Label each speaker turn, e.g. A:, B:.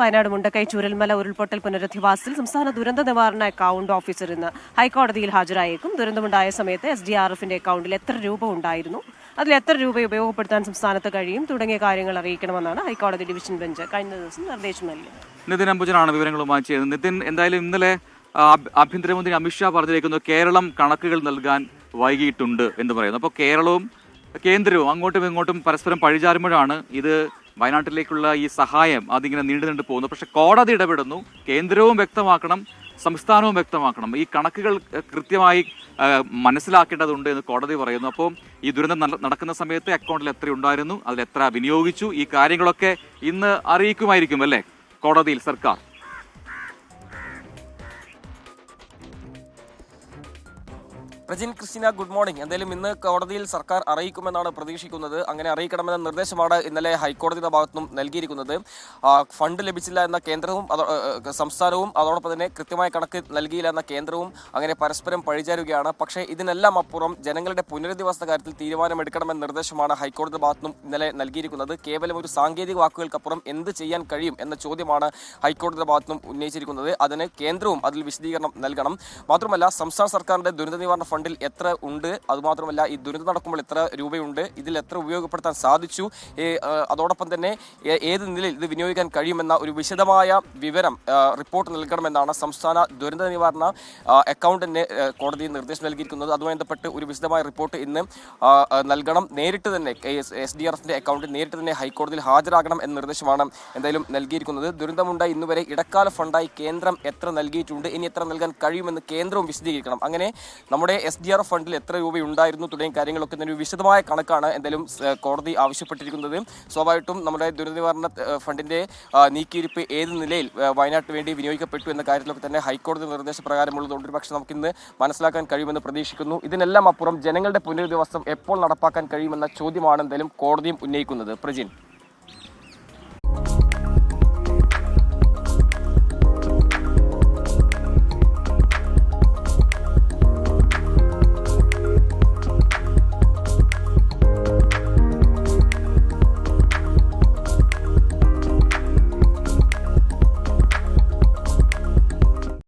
A: വയനാട് മുണ്ടക്കൈ ചൂരൽമല ഉരുൾപൊട്ടൽ പുനരധിവാസത്തിൽ സംസ്ഥാന ദുരന്ത നിവാരണ അക്കൗണ്ട് ഓഫീസർ ഇന്ന് ഹൈക്കോടതിയിൽ ഹാജരായേക്കും. ദുരന്തമുണ്ടായ സമയത്ത് എസ് ഡി ആർ എഫിന്റെ അക്കൗണ്ടിൽ എത്ര രൂപ ഉണ്ടായിരുന്നു? അതിൽ എത്ര രൂപ ഉപയോഗപ്പെടുത്താൻ സംസ്ഥാനത്ത് കഴിയും? തുടങ്ങിയ കാര്യങ്ങൾ അറിയിക്കണമെന്നാണ് ഹൈക്കോടതി ഡിവിഷൻ ബെഞ്ച് കഴിഞ്ഞ ദിവസം നിർദ്ദേശം നൽകിയത്.
B: നിതിൻ അംബുജനാണ് വിവരങ്ങളുമായി ചെയ്തത് നിതിൻ എന്തായാലും ഇന്നലെ ആഭ്യന്തരമന്ത്രി അമിത്ഷാ പറഞ്ഞിരിക്കുന്നു കേരളം കണക്കുകൾ നൽകാൻ വൈകിയിട്ടുണ്ട് എന്ന് പറയുന്നു. അപ്പോൾ കേരളവും കേന്ദ്രവും അങ്ങോട്ടും ഇങ്ങോട്ടും പരസ്പരം പഴിചാരുമ്പോഴാണ് ഇത് വയനാട്ടിലേക്കുള്ള ഈ സഹായം അതിങ്ങനെ നീണ്ടു നീണ്ടു പോകുന്നു. പക്ഷെ കോടതി ഇടപെടുന്നു. കേന്ദ്രവും വ്യക്തമാക്കണം സംസ്ഥാനവും വ്യക്തമാക്കണം. ഈ കണക്കുകൾ കൃത്യമായി മനസ്സിലാക്കേണ്ടതുണ്ട് എന്ന് കോടതി പറയുന്നു. അപ്പോൾ ഈ ദുരന്തം നടക്കുന്ന സമയത്ത് അക്കൗണ്ടിൽ എത്ര ഉണ്ടായിരുന്നു അതിൽ എത്ര വിനിയോഗിച്ചു ഈ കാര്യങ്ങളൊക്കെ ഇന്ന് അറിയിക്കുമായിരിക്കും അല്ലേ? കോടതിയിൽ സർക്കാർ.
C: Prajin Christina good morning. എന്തായാലും ഇന്ന് കോടതിയിൽ സർക്കാർ അറിയിക്കുമെന്നാണ് പ്രതീക്ഷിക്കുന്നത്. അങ്ങനെ അറിയിക്കണമെന്ന നിർദ്ദേശമാണ് ഇന്നലെ ഹൈക്കോടതിയുടെ ഭാഗത്തുനിന്നും നൽകിയിരിക്കുന്നത്. ഫണ്ട് ലഭിച്ചില്ല എന്ന കേന്ദ്രവും സംസ്ഥാനവും അതോടൊപ്പം തന്നെ കൃത്യമായ കണക്ക് നൽകിയില്ല എന്ന കേന്ദ്രവും അങ്ങനെ പരസ്പരം പഴിചാരുകയാണ്. പക്ഷേ ഇതിനെല്ലാം അപ്പുറം ജനങ്ങളുടെ പുനരധിവാസ കാര്യത്തിൽ തീരുമാനമെടുക്കണമെന്ന നിർദ്ദേശമാണ് ഹൈക്കോടതി ഭാഗത്തുനിന്നും ഇന്നലെ നൽകിയിരിക്കുന്നത്. കേവലം ഒരു സാങ്കേതിക വാക്കുകൾക്കപ്പുറം എന്ത് ചെയ്യാൻ കഴിയും എന്ന ചോദ്യമാണ് ഹൈക്കോടതിയുടെ ഭാഗത്തുനിന്നും ഉന്നയിച്ചിരിക്കുന്നത്. അതിന് കേന്ദ്രവും അതിൽ വിശദീകരണം നൽകണം. മാത്രമല്ല സംസ്ഥാന സർക്കാരിന്റെ ദുരന്ത നിവാരണ ഫണ്ടിൽ എത്ര ഉണ്ട്? അതുമാത്രമല്ല ഈ ദുരന്തം നടക്കുമ്പോൾ എത്ര രൂപയുണ്ട്? ഇതിൽ എത്ര ഉപയോഗപ്പെടുത്താൻ സാധിച്ചു? അതോടൊപ്പം തന്നെ ഏത് നിലയിൽ ഇത് വിനിയോഗിക്കാൻ കഴിയുമെന്ന ഒരു വിശദമായ വിവരം റിപ്പോർട്ട് നൽകണമെന്നാണ് സംസ്ഥാന ദുരന്ത നിവാരണ അക്കൗണ്ടിന് കോടതി നിർദ്ദേശം നൽകിയിരിക്കുന്നത്. അതുമായി ബന്ധപ്പെട്ട് ഒരു വിശദമായ റിപ്പോർട്ട് ഇന്ന് നൽകണം. നേരിട്ട് തന്നെ എസ് ഡി ആർ എഫിന്റെ അക്കൗണ്ടിൽ നേരിട്ട് തന്നെ ഹൈക്കോടതിയിൽ ഹാജരാകണം എന്ന നിർദ്ദേശമാണ് എന്തായാലും നൽകിയിരിക്കുന്നത്. ദുരന്തമുണ്ടായി ഇന്നുവരെ ഇടക്കാല ഫണ്ടായി കേന്ദ്രം എത്ര നൽകിയിട്ടുണ്ട്? ഇനി എത്ര നൽകാൻ കഴിയുമെന്ന് കേന്ദ്രവും വിശദീകരിക്കണം. അങ്ങനെ നമ്മുടെ എസ് ഡി ആർ എഫ് ഫണ്ടിൽ എത്ര രൂപയുണ്ടായിരുന്നു തുടങ്ങിയ കാര്യങ്ങളൊക്കെ തന്നെ ഒരു വിശദമായ കണക്കാണ് എന്തായാലും കോടതി ആവശ്യപ്പെട്ടിരിക്കുന്നത്. സ്വാഭാവികമായിട്ടും നമ്മുടെ ദുരന്ത നിവാരണ ഫണ്ടിന്റെ നീക്കിയിരിപ്പ് ഏത് നിലയിൽ വയനാട്ടിന് വേണ്ടി വിനിയോഗിക്കപ്പെട്ടു എന്ന കാര്യത്തിലൊക്കെ തന്നെ ഹൈക്കോടതി നിർദ്ദേശപ്രകാരമുള്ളതുകൊണ്ട് പക്ഷേ നമുക്കിന്ന് മനസ്സിലാക്കാൻ കഴിയുമെന്ന് പ്രതീക്ഷിക്കുന്നു. ഇതിനെല്ലാം അപ്പുറം ജനങ്ങളുടെ പുനരധിവാസം എപ്പോൾ നടപ്പാക്കാൻ കഴിയുമെന്ന ചോദ്യമാണ് എന്തായാലും കോടതിയും ഉന്നയിക്കുന്നത്. പ്രജിൻ.